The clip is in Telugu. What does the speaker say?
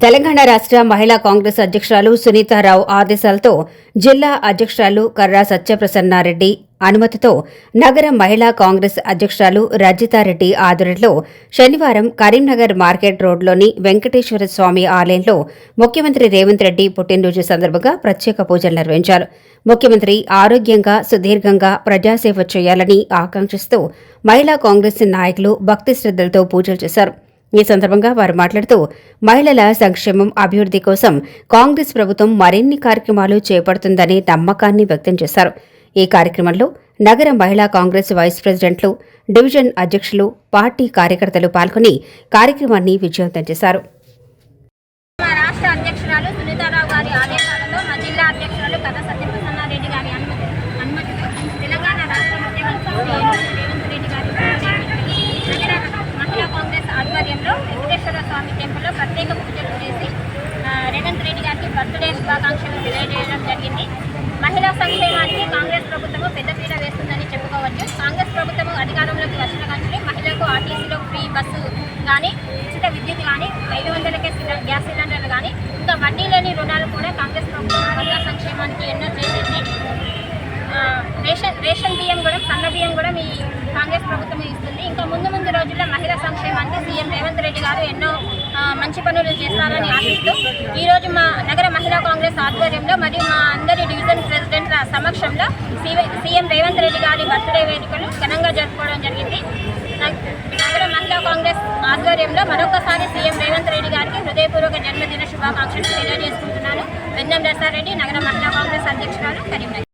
తెలంగాణ రాష్ట్ర మహిళా కాంగ్రెస్ అధ్యక్షురాలు సునీతారావు ఆదేశాలతో జిల్లా అధ్యక్షురాలు కర్రా సత్యప్రసన్నారెడ్డి అనుమతితో నగర మహిళా కాంగ్రెస్ అధ్యక్షురాలు రజితారెడ్డి ఆధ్వర్యంలో శనివారం కరీంనగర్ మార్కెట్ రోడ్లోని వెంకటేశ్వర స్వామి ఆలయంలో ముఖ్యమంత్రి రేవంత్ రెడ్డి పుట్టినరోజు సందర్భంగా ప్రత్యేక పూజలు నిర్వహించారు. ముఖ్యమంత్రి ఆరోగ్యంగా సుదీర్ఘంగా ప్రజాసేవ చేయాలని ఆకాంక్షిస్తూ మహిళా కాంగ్రెస్ నాయకులు భక్తి శ్రద్దలతో పూజలు చేశారు. ఈ సందర్భంగా వారు మాట్లాడుతూ మహిళల సంక్షేమం అభివృద్ధి కోసం కాంగ్రెస్ ప్రభుత్వం మరిన్ని కార్యక్రమాలు చేపడుతుందనే నమ్మకాన్ని వ్యక్తం చేశారు. ఈ కార్యక్రమంలో నగర మహిళా కాంగ్రెస్ వైస్ ప్రెసిడెంట్లు డివిజన్ అధ్యక్షులు పార్టీ కార్యకర్తలు పాల్గొని కార్యక్రమాన్ని విజయవంతం చేశారు మా రాష్ట్ర అధ్యక్షురాలు సునీతారావు గారి ఆదేశాలతో మా జిల్లా అధ్యక్షురాలు కథ సత్యప్రసన్నారెడ్డి గారి అనుమతి అనుమతితో తెలంగాణ రాష్ట్ర ముఖ్యమంత్రి శ్రీ రేవంత్ రెడ్డి గారి నగర మహిళా కాంగ్రెస్ ఆధ్వర్యంలో వెంకటేశ్వర స్వామి టెంపుల్లో ప్రత్యేక పూజలు చేసి రేవంత్ రెడ్డి గారికి బర్త్డే శుభాకాంక్షలు తెలియజేయడం జరిగింది. మహిళా సంక్షేమానికి కాంగ్రెస్ ప్రభుత్వము పెద్దపీట వేస్తుందని చెప్పుకోవచ్చు. కాంగ్రెస్ ప్రభుత్వము అధికారంలోకి వచ్చిన కానీ మహిళలకు ఆర్టీసీలో ఫ్రీ బస్సు కానీ ఉచిత విద్యుత్ కానీ ఐదు వందలకే గ్యాస్ సిలిండర్లు కానీ ఇంకా వడ్డీ లేని రుణాలు కూడా కాంగ్రెస్ ప్రభుత్వం మహిళా సంక్షేమానికి ఎన్నో చేసింది. రేషన్ రేషన్ బియ్యం కూడా సన్న బియ్యం కూడా మీ కాంగ్రెస్ ప్రభుత్వం ఇస్తుంది. ఇంకా ముందు ముందు రోజుల్లో మహిళా సంక్షేమానికి సీఎం రేవంత్ రెడ్డి గారు ఎన్నో మంచి పనులు చేస్తారని ఆశిస్తూ ఈరోజు మా నగర మహిళా కాంగ్రెస్ ఆధ్వర్యంలో మరియు మా అందరి డివిజన్ ప్రెసిడెంట్ల సమక్షంలో సీఎం రేవంత్ రెడ్డి గారి బర్త్డే వేడుకలు ఘనంగా జరుపుకోవడం జరిగింది. నగర మహిళా కాంగ్రెస్ ఆధ్వర్యంలో మరొకసారి సీఎం రేవంత్ రెడ్డి గారికి హృదయపూర్వక జన్మదిన శుభాకాంక్షలు తెలియజేసుకుంటున్నాను. వెన్నం రసారెడ్డి నగర మహిళా కాంగ్రెస్ అధ్యక్షురాలు కరీంనగర్.